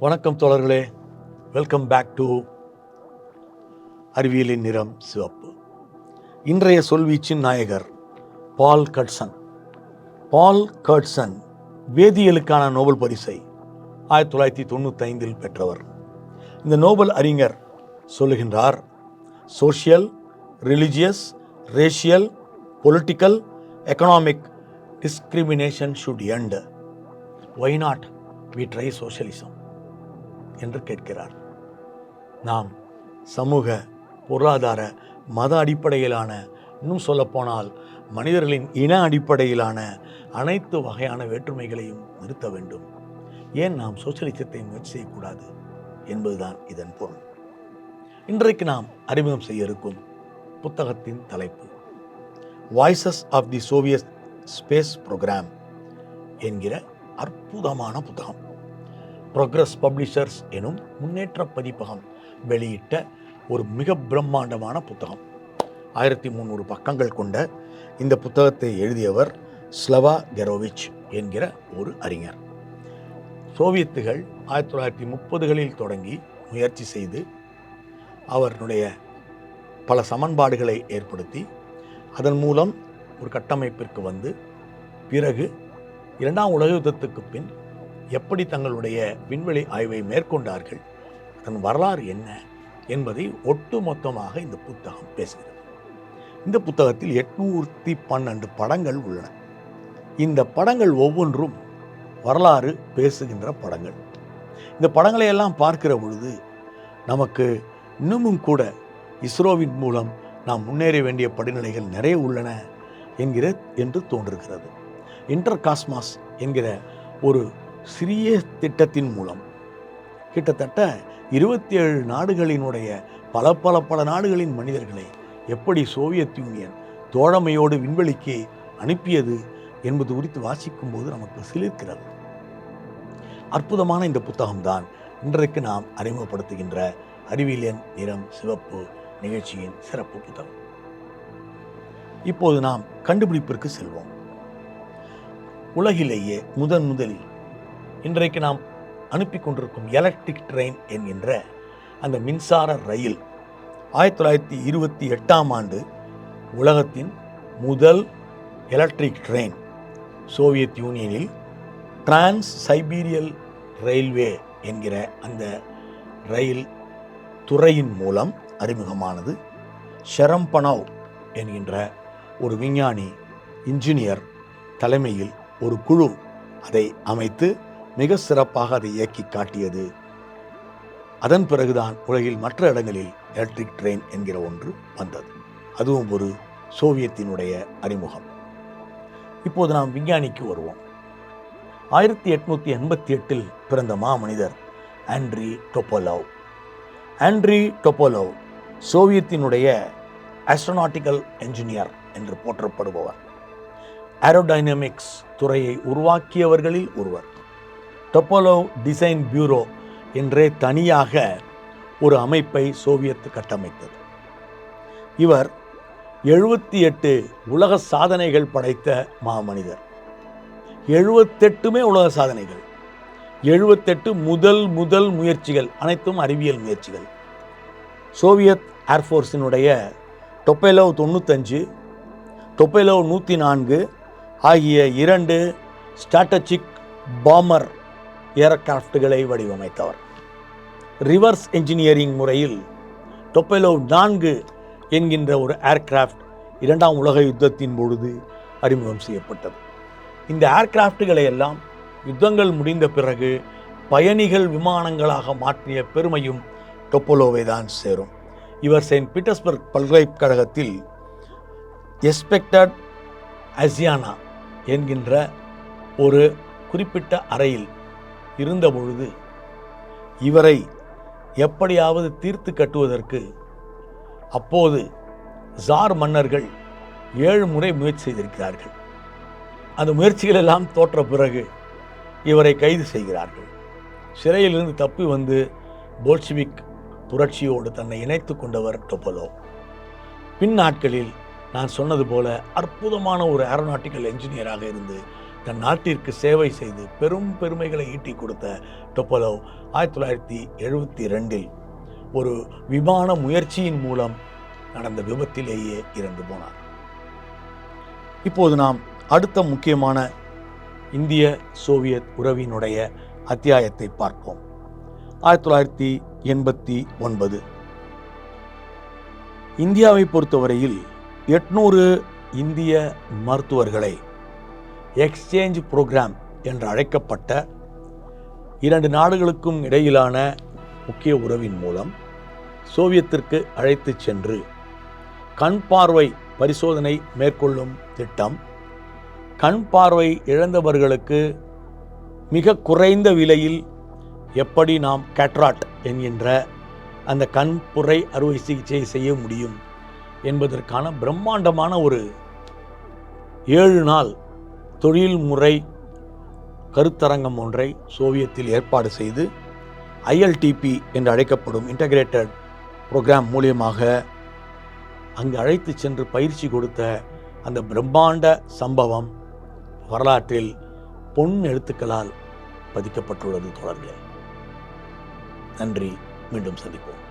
வணக்கம் தோழர்களே. Welcome back to அறிவியலின் நிறம் சிவப்பு. இன்றைய சொல்வீச்சின் நாயகர் பால் கட்சன். பால் கட்சன் வேதியியலுக்கான நோபல் பரிசை ஆயிரத்தி தொள்ளாயிரத்தி தொண்ணூத்தைந்தில் பெற்றவர். இந்த நோபல் அறிஞர் சொல்லுகின்றார் social religious racial political economic discrimination should end why not we try socialism என்று கேட்கிறார். நாம் சமூக பொருளாதார மத அடிப்படையிலான இன்னும் சொல்லப்போனால் மனிதர்களின் இன அடிப்படையிலான அனைத்து வகையான வேற்றுமைகளையும் நிறுத்த வேண்டும். ஏன் நாம் சோசியலிசத்தை முயற்சி செய்யக்கூடாது என்பதுதான் இதன் பொருள். இன்றைக்கு நாம் அறிமுகம் செய்ய இருக்கும் புத்தகத்தின் தலைப்பு voices of the Soviet space programme என்கிற அற்புதமான புத்தகம். ப்ரோக்ரஸ் பப்ளிஷர்ஸ் எனும் முன்னேற்ற பதிப்பகம் வெளியிட்ட ஒரு மிக பிரம்மாண்டமான புத்தகம். ஆயிரத்தி முந்நூறு பக்கங்கள் கொண்ட இந்த புத்தகத்தை எழுதியவர் ஸ்லவா கெரோவிச் என்கிற ஒரு அறிஞர். சோவியத்துகள் ஆயிரத்தி தொள்ளாயிரத்தி முப்பதுகளில் தொடங்கி முயற்சி செய்து அவர்களுடைய பல சமன்பாடுகளை ஏற்படுத்தி அதன் மூலம் ஒரு கட்டமைப்பிற்கு வந்து பிறகு இரண்டாம் உலக யுத்தத்துக்கு பின் எப்படி தங்களுடைய விண்வெளி ஆய்வை மேற்கொண்டார்கள் அதன் வரலாறு என்ன என்பதை ஒட்டுமொத்தமாக இந்த புத்தகம் பேசுகிறது. இந்த புத்தகத்தில் எட்நூற்றி பன்னெண்டு படங்கள் உள்ளன. இந்த படங்கள் ஒவ்வொன்றும் வரலாறு பேசுகின்ற படங்கள். இந்த படங்களை எல்லாம் பார்க்கிற பொழுது நமக்கு இன்னமும் கூட இஸ்ரோவின் மூலம் நாம் முன்னேற வேண்டிய படிநிலைகள் நிறைய உள்ளன என்கிற என்று தோன்றுகிறது. இன்டர் காஸ்மாஸ் என்கிற ஒரு சிறிய திட்டத்தின் மூலம். கிட்டத்தட்ட இருபத்தி ஏழு நாடுகளினுடைய பல பல பல நாடுகளின் மனிதர்களை எப்படி சோவியத் யூனியன் தோழமையோடு விண்வெளிக்கு அனுப்பியது என்பது குறித்து வாசிக்கும் போது நமக்கு சிலிர்க்கிறது. அற்புதமான இந்த புத்தகம்தான் இன்றைக்கு நாம் அறிமுகப்படுத்துகின்ற அறிவியலின் நிறம் சிவப்பு நிகழ்ச்சியின் சிறப்பு புத்தகம். இப்போது நாம் கண்டுபிடிப்பிற்கு செல்வோம். உலகிலேயே முதன் முதலில் இன்றைக்கு நாம் அனுப்பி கொண்டிருக்கும் எலக்ட்ரிக் ட்ரெயின் என்கின்ற அந்த மின்சார ரயில் ஆயிரத்தி தொள்ளாயிரத்தி இருபத்தி எட்டாம் ஆண்டு உலகத்தின் முதல் எலக்ட்ரிக் ட்ரெயின் சோவியத் யூனியனில் டிரான்ஸ் சைபீரியல் ரயில்வே என்கிற அந்த ரயில் துறையின் மூலம் அறிமுகமானது. ஷெரம்பனவ் என்கின்ற ஒரு விஞ்ஞானி இன்ஜினியர் தலைமையில் ஒரு குழு அதை அமைத்து மிக சிறப்பாக அதை இயக்கி காட்டியது. அதன் பிறகுதான் உலகில் மற்ற இடங்களில் எலக்ட்ரிக் ட்ரெயின் என்கிற ஒன்று வந்தது. அதுவும் ஒரு சோவியத்தினுடைய அறிமுகம். இப்போது நாம் விஞ்ஞானிக்கு வருவோம். ஆயிரத்தி எட்நூத்தி எண்பத்தி எட்டில் பிறந்த மாமனிதர் ஆண்ட்ரி டொப்போலவ் ஆண்ட்ரி டொப்போலவ் சோவியத்தினுடைய ஆஸ்ட்ரோநாட்டிக்கல் என்ஜினியர் என்று போற்றப்படுபவர். ஏரோடைனமிக்ஸ் துறையை உருவாக்கியவர்களில் ஒருவர். டொப்போலோவ் டிசைன் பியூரோ என்றே தனியாக ஒரு அமைப்பை சோவியத் கட்டமைத்தது. இவர் எழுபத்தி எட்டு உலக சாதனைகள் படைத்த மாமனிதர். எழுபத்தெட்டுமே உலக சாதனைகள். எழுபத்தெட்டு முதல் முதல் முயற்சிகள் அனைத்தும் அறிவியல் முயற்சிகள். சோவியத் ஏர்ஃபோர்ஸினுடைய டொப்பேலோவ் தொண்ணூத்தஞ்சு டொப்பேலோவ் நூற்றி நான்கு ஆகிய இரண்டு ஸ்ட்ராட்டஜிக் பாமர் ஏர்கிராஃப்டுகளை வடிவமைத்தவர். ரிவர்ஸ் என்ஜினியரிங் முறையில் டொப்பெலோ நான்கு என்கின்ற ஒரு ஏர்கிராஃப்ட் இரண்டாம் உலக யுத்தத்தின் பொழுது அறிமுகம் செய்யப்பட்டது. இந்த ஏர்கிராஃப்டுகளை எல்லாம் யுத்தங்கள் முடிந்த பிறகு பயணிகள் விமானங்களாக மாற்றிய பெருமையும் டொப்போலோவை தான் சேரும். இவர் செயின்ட் பீட்டர்ஸ்பர்க் பல்கலைக்கழகத்தில் எஸ்பெக்டட் அசியானா என்கின்ற ஒரு குறிப்பிட்ட அறையில் இருந்த பொழுது இவரை எப்படியாவது தீர்த்து கட்டுவதற்கு அப்போது ஜார் மன்னர்கள் ஏழு முறை முயற்சி செய்திருக்கிறார்கள். அந்த முயற்சிகள் எல்லாம் தோற்ற பிறகு இவரை கைது செய்கிறார்கள். சிறையிலிருந்து தப்பி வந்து போல்ஷிவிக் புரட்சியோடு தன்னை இணைத்து கொண்டவர் டொப்பலோ பின் நாட்களில் நான் சொன்னது போல அற்புதமான ஒரு ஏரோநாட்டிக்கல் என்ஜினியராக இருந்து தன் நாட்டிற்கு சேவை செய்து பெரும் பெருமைகளை ஈட்டி கொடுத்த டொப்பலோவ் ஆயிரத்தி தொள்ளாயிரத்தி எழுபத்தி ரெண்டில் ஒரு விமான முயற்சியின் மூலம் நடந்த விபத்திலேயே இறந்து போனார். இப்போது நாம் அடுத்த முக்கியமான இந்திய சோவியத் உறவினுடைய அத்தியாயத்தை பார்ப்போம். ஆயிரத்தி தொள்ளாயிரத்தி எண்பத்தி ஒன்பது. இந்தியாவை பொறுத்தவரையில் எட்நூறு இந்திய மருத்துவர்களை எக்ஸ்சேஞ்ச் ப்ரோக்ராம் என்று அழைக்கப்பட்ட இரண்டு நாடுகளுக்கும் இடையிலான முக்கிய உறவின் மூலம் சோவியத்திற்கு அழைத்து சென்று கண் பார்வை பரிசோதனை மேற்கொள்ளும் திட்டம். கண் பார்வை இழந்தவர்களுக்கு மிக குறைந்த விலையில் எப்படி நாம் கேட்ராட் என்கின்ற அந்த கண்புரை அறுவை சிகிச்சை செய்ய முடியும் என்பதற்கான பிரம்மாண்டமான ஒரு ஏழு நாள் தொழில்முறை கருத்தரங்கம் ஒன்றை சோவியத்தில் ஏற்பாடு செய்து ஐஎல்டிபி என்று அழைக்கப்படும் இன்டகிரேட்டட் ப்ரோக்ராம் மூலியமாக அங்கு அழைத்து சென்று பயிற்சி கொடுத்த அந்த பிரம்மாண்ட சம்பவம் வரலாற்றில் பொன் எழுத்துக்களால் பதிக்கப்பட்டுள்ளது தொடர்களே. நன்றி. மீண்டும் சந்திப்போம்.